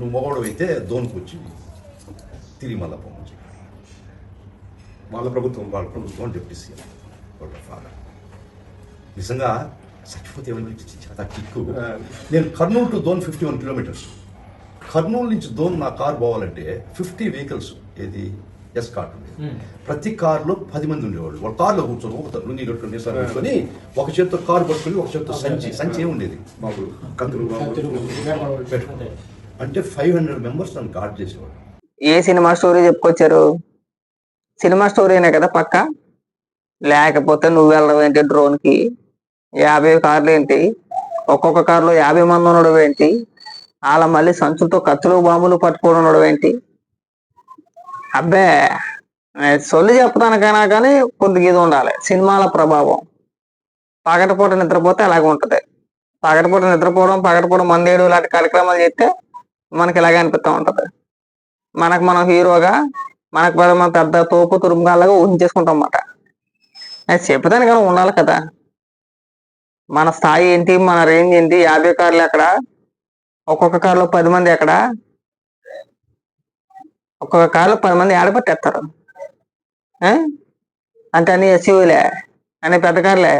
నువ్వు మొగోడు అయితే దోనికి వచ్చి తిరిగి మళ్ళా పోమని చెప్పి వాళ్ళ ప్రభుత్వం వాళ్ళ ప్రభుత్వం డిప్యూటీ సీఎం వాళ్ళ ఫాదర్ నిజంగా చచ్చిపోతే చాలా కిక్కు. నేను Kurnool to Dhone fifty one kilometres. Kurnool నుంచి దోన్ నా కార్ పోవాలంటే ఫిఫ్టీ వెహికల్స్ ఏది? ఎస్ కార్ట్ ప్రతి కార్లో పది మంది ఉండేవాళ్ళు. వాళ్ళ కార్లో కూర్చొని ఒక లుంగి కట్టుకుని నిసార్ పెట్టుకొని ఒక చేత్తో కారు పట్టుకొని ఒక చేత్తో సంచి సంచి ఏమి ఉండేది. మాకు కత్తులు పెట్టుకుని అంటే ఫైవ్ హండ్రెడ్ మెంబర్స్ నన్ను గాడ్ చేసేవాడు. ఏ సినిమా స్టోరీ చెప్పుకొచ్చారు? సినిమా స్టోరీనే కదా పక్క? లేకపోతే నువ్వు వెళ్ళడం ఏంటి డ్రోన్కి? యాభై కార్లు ఏంటి? ఒక్కొక్క కారులో యాభై మంది ఉండడం ఏంటి? అలా మళ్ళీ సంచులతో కత్తులు బాంబులు పట్టుకోవడం ఉండడం ఏంటి? అబ్బే సొల్లి సొల్లు చెప్తానికైనా కానీ కొద్దిగా ఇది ఉండాలి. సినిమాల ప్రభావం. పగటిపూట నిద్రపోతే అలాగే ఉంటుంది. పగటిపూట నిద్రపోవడం పగటిపూట మందేడు ఇలాంటి కార్యక్రమాలు చేస్తే మనకి ఇలాగే అనిపిస్తూ ఉంటది. మనకు మనం హీరోగా మనకు మనం పెద్ద తోపు తురుముగాలాగా ఊహించేసుకుంటాం అన్నమాట. అది చెప్తాను కానీ ఉండాలి కదా. మన స్థాయి ఏంటి మన రేంజ్ ఏంటి యాభై కార్లు ఎక్కడ? ఒక్కొక్క కారులో పది మంది ఎక్కడ? ఒక్కొక్క కారులో పది మంది ఆడబట్టేస్తారు అంటే అన్ని ఎస్యూలే అన్ని పెద్ద కార్లే?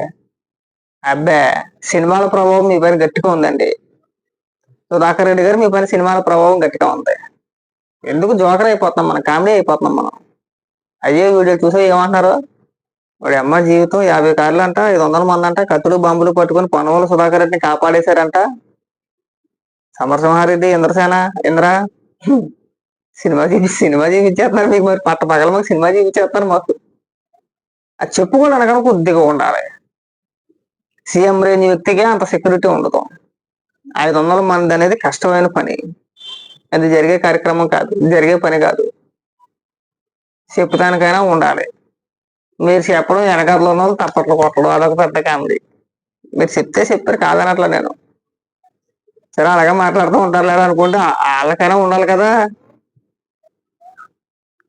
అబ్బే సినిమాల ప్రభావం మీ పైన గట్టిగా ఉందండి. సుధాకర్ రెడ్డి గారు మీ పైన సినిమాల ప్రభావం గట్టిగా ఉంది. ఎందుకు జోకర్ అయిపోతున్నాం మనం? కామెడీ అయిపోతున్నాం మనం. అయ్యే వీడియో చూసే ఏమంటున్నారు? వాడి అమ్మ జీవితం యాభై కార్లు అంట ఐదు వందల మంది అంట కత్తులు బాంబులు పట్టుకుని పొనవల సుధాకర్ రెడ్డిని కాపాడేశారంట. సమరసింహారెడ్డి ఇంద్రసేన ఇంద్ర. సినిమా చూపి సినిమా చూపించేస్తున్నారు మీకు మరి. పట్ట పగల మాకు సినిమా చూపించేస్తున్నారు మాకు. అది చెప్పుకోవడానికి అనగా కొద్దిగా ఉండాలి. సీఎం రేంజ్ వ్యక్తికే అంత సెక్యూరిటీ ఉండదు. ఐదు వందల మంది అనేది కష్టమైన పని. అది జరిగే కార్యక్రమం కాదు జరిగే పని కాదు. చెప్పుతానికైనా ఉండాలి. మీరు చెప్పడం వెనకాతలో ఉన్న వాళ్ళు తప్పట్లు కొట్టడం అదొక పెద్ద కామెడీ. మీరు చెప్తే చెప్పారు కాదనట్లా నేను. సరే అలాగే మాట్లాడుతూ ఉంటారు లేదా అనుకుంటే వాళ్ళకైనా ఉండాలి కదా.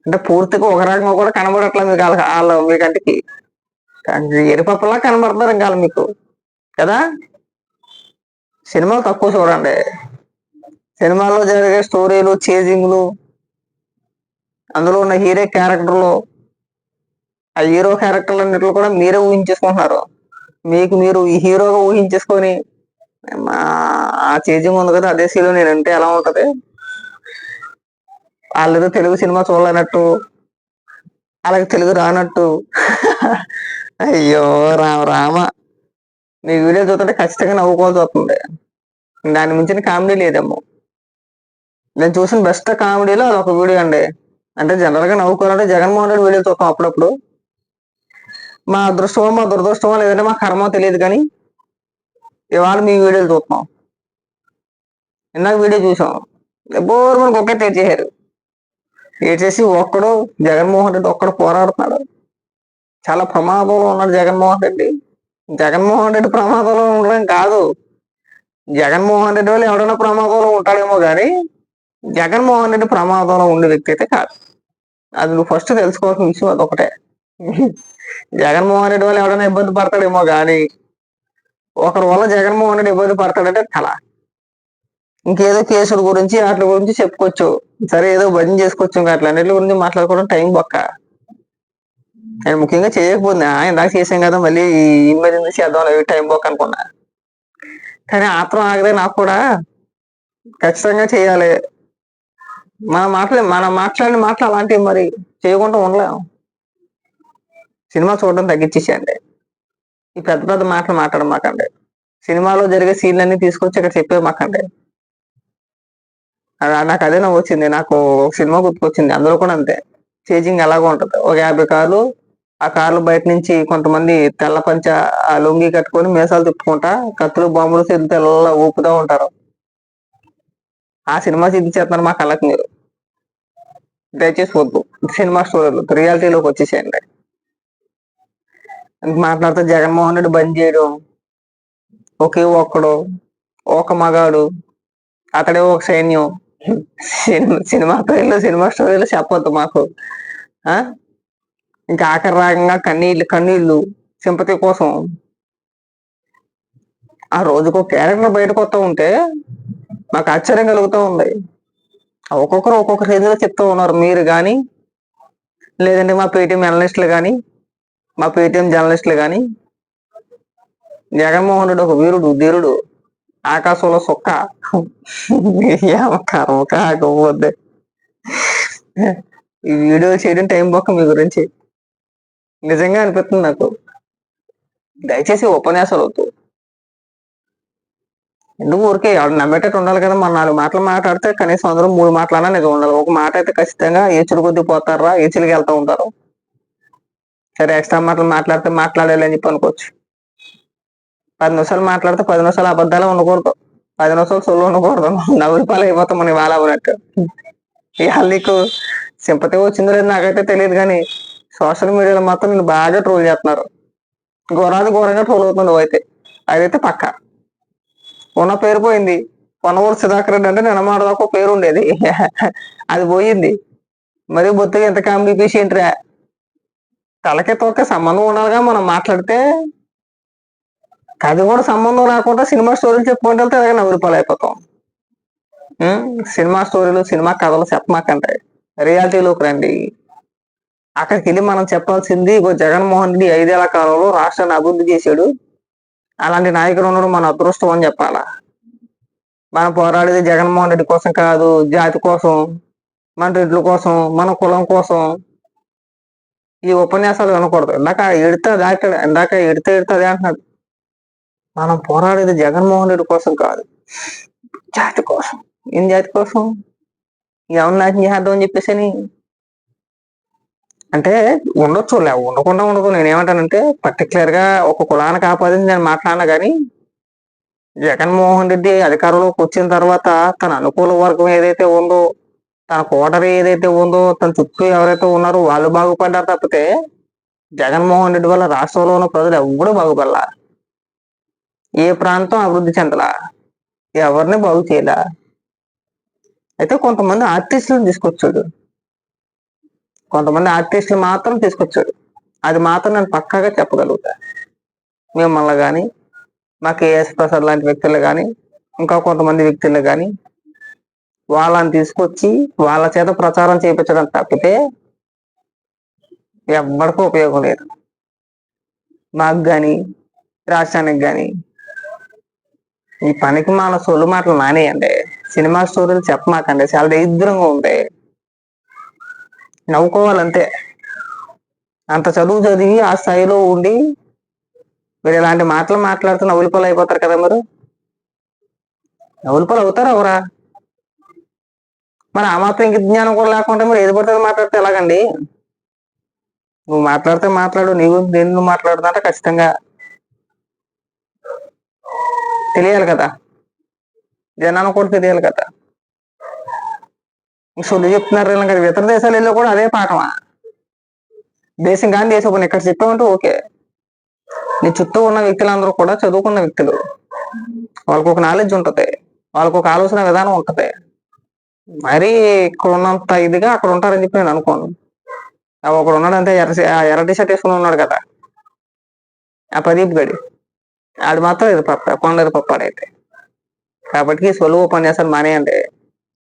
అంటే పూర్తిగా ఒక రకంగా కూడా కనబడట్లేదు మీకు వాళ్ళ వాళ్ళ మీకంటికి. ఎరిపప్పలా కనబడుతున్నారు ఇంకా మీకు. కదా? సినిమాలు తక్కువ చూడండి. సినిమాల్లో జరిగే స్టోరీలు చేజింగ్లు అందులో ఉన్న హీరో క్యారెక్టర్లు ఆ హీరో క్యారెక్టర్లు అన్నిటిలో కూడా మీరే ఊహించేసుకుంటున్నారు. మీకు మీరు ఈ హీరోగా ఊహించేసుకొని మా ఆ చేజింగ్ ఉంది కదా అదే సీలో నేను అంటే ఎలా ఉంటది? వాళ్ళేదో తెలుగు సినిమా చూడలేనట్టు అలాగే తెలుగు రానట్టు. అయ్యో రామ రామ. మీ వీడియో చూస్తుంటే ఖచ్చితంగా నవ్వుకోవాల్సి వస్తుంది. దాని మించిన కామెడీ లేదేమో. నేను చూసిన బెస్ట్ కామెడీలో అది ఒక వీడియో అండి. అంటే జనరల్గా నవ్వుకోవాలంటే జగన్మోహన్ రెడ్డి వీడియో చూస్తాం అప్పుడప్పుడు. మా అదృష్టమో మా దురదృష్టమో లేదంటే మా కర్మో తెలియదు కానీ ఇవాళ మీ వీడియోలు చూస్తున్నాం ఇందాక వీడియో చూసాం. బోర్ మనకు ఒకే చేశారు తెచ్చేసి ఒక్కడు జగన్మోహన్ రెడ్డి ఒక్కడు పోరాడుతున్నాడు. చాలా ప్రమాదంలో ఉన్నాడు జగన్మోహన్ రెడ్డి. జగన్మోహన్ రెడ్డి ప్రమాదంలో ఉండడం కాదు. జగన్మోహన్ రెడ్డి వాళ్ళు ఎవడైనా ప్రమాదంలో ఉంటాడేమో కానీ జగన్మోహన్ రెడ్డి ప్రమాదంలో ఉండే వ్యక్తి అయితే కాదు. అది నువ్వు ఫస్ట్ తెలుసుకోవాల్సిన విషయం అదొకటే. జగన్మోహన్ రెడ్డి వల్ల ఎవడైనా ఇబ్బంది పడతాడేమో కానీ ఒకరి వల్ల జగన్మోహన్ రెడ్డి ఇబ్బంది పడతాడంటే కళ ఇంకేదో కేసుల గురించి వాటి గురించి చెప్పుకోవచ్చు. సరే ఏదో భజన చేసుకోవచ్చు. ఇంకా అట్లన్నిటి గురించి మాట్లాడుకోవడం టైం బొక్క నేను ముఖ్యంగా చేయకపోతున్నా. దాకా చేసాం కదా మళ్ళీ ఈ ఎందుకు చేద్దాం అవి టైం బొక్క అనుకున్నా. కానీ ఆత్రం ఆగదే నాకు కూడా ఖచ్చితంగా చేయాలి. మన మాటలే మన మాట్లాడిన మాటలు అలాంటివి మరి చేయకుండా ఉండలేం. సినిమా చూడడం తగ్గించేసేయండి. ఈ పెద్ద పెద్ద మాటలు మాట్లాడడం మాకండి. సినిమాలో జరిగే సీన్లన్నీ తీసుకొచ్చి ఇక్కడ చెప్పే మాకండి. నాకు అదే నవ్వు వచ్చింది నాకు ఒక సినిమా గుర్తుకొచ్చింది. అందులో కూడా అంతే. చేజింగ్ ఎలాగో ఉంటుంది. ఒక యాభై కార్లు ఆ కార్లు బయట నుంచి కొంతమంది తెల్ల పంచ ఆ లుంగి కట్టుకొని మీసాలు తిప్పుకుంటా కత్తులు బాంబులు సెల్ తెల్ల ఊపుతూ ఉంటారు. ఆ సినిమా చూపించేస్తున్నారు మా కళ్ళకి మీరు. దయచేసి వద్దు. సినిమా స్టోరీలు రియాలిటీలోకి వచ్చేసేయండి. మాట్లాడితే జగన్మోహన్ రెడ్డి బంద్ చేయడం ఒకే ఒక్కడు ఒక మగాడు అతడే ఒక సైన్యం. సినిమా సినిమా పేర్లు సినిమా స్టోరీలు చెప్పొద్దు మాకు. ఆ? ఇంకా ఆఖరి రాగంగా కన్నీళ్ళు కన్నీళ్ళు సింపతి కోసం ఆ రోజుకో క్యారెక్టర్ బయటకు వస్తూ ఉంటే మాకు ఆశ్చర్యం కలుగుతూ ఉంది. ఒక్కొక్కరు ఒక్కొక్క రేంజ్లో చెప్తూ ఉన్నారు మీరు కానీ లేదంటే మా పేటీఎం అనలిస్టులు కానీ మా పేటీఎం జర్నలిస్టులు కానీ జగన్మోహన్ రెడ్డి ఒక వీరుడు ధీరుడు ఆకాశంలో సొక్క. ఏమ కర్మ కాకపోతే ఈ వీడియో చేయడం టైం బొక్క మీ గురించి. నిజంగా అనిపిస్తుంది నాకు. దయచేసి ఉపన్యాసాలు వద్దు. ఎందుకు ఊరికే నమ్మేటట్టు ఉండాలి కదా మన నాలుగు మాటలు మాట్లాడితే కనీసం అందరూ మూడు మాటలన్నా నిజం ఉండాలి. ఒక మాట అయితే ఖచ్చితంగా ఏచులు కొద్ది పోతారా ఏచులకి వెళ్తూ ఉంటారు? సరే ఎక్స్ట్రా మాటలు మాట్లాడితే మాట్లాడాలి అని చెప్పి అనుకోవచ్చు. పది నిమిషాలు మాట్లాడితే పది నిమిషాలు అబద్ధాలు ఉండకూడదు. పది నిమిషాలు సొల్లు ఉండకూడదు. నవ్వులు పాలు అయిపోతాం మనం ఇవాళ అవునట్టు ఇవాళ నీకు సింపతి వచ్చిందో లేదు నాకైతే తెలియదు కానీ సోషల్ మీడియాలో మాత్రం నేను బాగా ట్రోల్ చేస్తున్నారు. ఘోరాది ఘోరంగా ట్రోల్ అవుతున్నాడు అయితే. అదైతే పక్క. ఉన్న పేరు పోయింది. కొనవూరు సుధాకర్ రెడ్డి అంటే నిన్నమాడదాకా పేరు ఉండేది. అది పోయింది. మరి బొత్తుగా ఎంత కామెడీ పీస్ ఏంట్రా? తలకి తోక సంబంధం ఉండాలిగా మనం మాట్లాడితే. అది కూడా సంబంధం రాకుండా సినిమా స్టోరీలు చెప్పుకుంటే వెళ్తే అలాగే నవ్వులు అయిపోతాం. సినిమా స్టోరీలు సినిమా కథలు చెప్పమాకంటే. రియాలిటీలోకి రండి. అక్కడికి వెళ్ళి మనం చెప్పాల్సింది ఇగో జగన్మోహన్ రెడ్డి ఐదేళ్ళ కాలంలో రాష్ట్రాన్ని అభివృద్ధి చేశాడు. అలాంటి నాయకుడు ఉండడం మన అదృష్టం అని చెప్పాలా. మనం పోరాడేది జగన్మోహన్ రెడ్డి కోసం కాదు జాతి కోసం మన రెడ్ల కోసం మన కులం కోసం. ఈ ఉపన్యాసాలు వినకూడదు. ఇందాక ఎడితే దాకా ఇందాక ఎడితే ఎడితే అదే అంటున్నాడు. మనం పోరాడేది జగన్మోహన్ రెడ్డి కోసం కాదు జాతి కోసం. ఏం జాతి కోసం? ఎవరు నాశనం చేద్దాం అని చెప్పేసి అని అంటే ఉండొచ్చు లే ఉండకుండా ఉండదు. నేనేమంటానంటే పర్టికులర్గా ఒక కులానికి ఆపాదించి నేను మాట్లాడినా కానీ జగన్మోహన్ రెడ్డి అధికారంలోకి వచ్చిన తర్వాత తన అనుకూల వర్గం ఏదైతే ఉందో తన కోటరీ ఏదైతే ఉందో తన చుట్టూ ఎవరైతే ఉన్నారో వాళ్ళు బాగుపడ్డారు తప్పితే జగన్మోహన్ రెడ్డి వల్ల రాష్ట్రంలో ఉన్న ప్రజలు ఎవడూ బాగుపడలా. ఏ ప్రాంతం అభివృద్ధి చెందలా? ఎవరిని బాగు చేయలా? అయితే కొంతమంది ఆర్టిస్టులను తీసుకొచ్చాడు. కొంతమంది ఆర్టిస్టులు మాత్రం తీసుకొచ్చాడు అది మాత్రం నేను పక్కాగా చెప్పగలుగుతా. మిమ్మల్ని కానీ మా కేఎస్ ప్రసాద్ లాంటి వ్యక్తులు కానీ ఇంకా కొంతమంది వ్యక్తులు కానీ వాళ్ళని తీసుకొచ్చి వాళ్ళ చేత ప్రచారం చేయించడం తప్పితే ఎవ్వడికి ఉపయోగం లేదు. మాకు కానీ రాష్ట్రానికి కానీ ఈ పనికి మన సొల్లు మాటలు మానేయండి. సినిమా స్టోరీలు చెప్పమాకండి. చాలా దరిద్రంగా ఉంటాయి నవ్వుకోవాలంతే. అంత చదువు చదివి ఆ స్థాయిలో ఉండి మీరు ఇలాంటి మాటలు మాట్లాడుతూ నవ్వులపాలు అయిపోతారు కదా మీరు? నవ్వులపాలు అవుతారు ఎవరా? మరి ఆ మాత్రం ఇంక జ్ఞానం కూడా లేకుండా మీరు ఏది పడితే మాట్లాడితే ఎలాగండి? నువ్వు మాట్లాడితే మాట్లాడు నీవు దేని నువ్వు ఖచ్చితంగా తెలియాలి కదా. జనానికి కూడా తెలియాలి కదా. సొల్లు చెప్తున్నారు కదా ఇతర దేశాలలో కూడా అదే పాఠమా? దేశం కానీ దేశం పని ఇక్కడ చెప్పామంటే ఓకే. నీ చుట్టూ ఉన్న వ్యక్తులందరూ కూడా చదువుకున్న వ్యక్తులు. వాళ్ళకు ఒక నాలెడ్జ్ ఉంటుంది. వాళ్ళకు ఒక ఆలోచన విధానం ఉంటుంది. మరి ఇక్కడ ఉన్నంత ఇదిగా అక్కడ ఉంటారని చెప్పి నేను అనుకోను. ఆ ఒకడు ఉన్నాడు ఎర్ర ఆ ఎర్ర టీషర్ట్ వేసుకుని ఉన్నాడు కదా. ఆ ప్రదీప్ గడి. ఆడు మాత్రం ఇది పప్ప కొండది పప్పాడైతే. కాబట్టి సొలువు ఉపన్యాసాలు మానేయండి.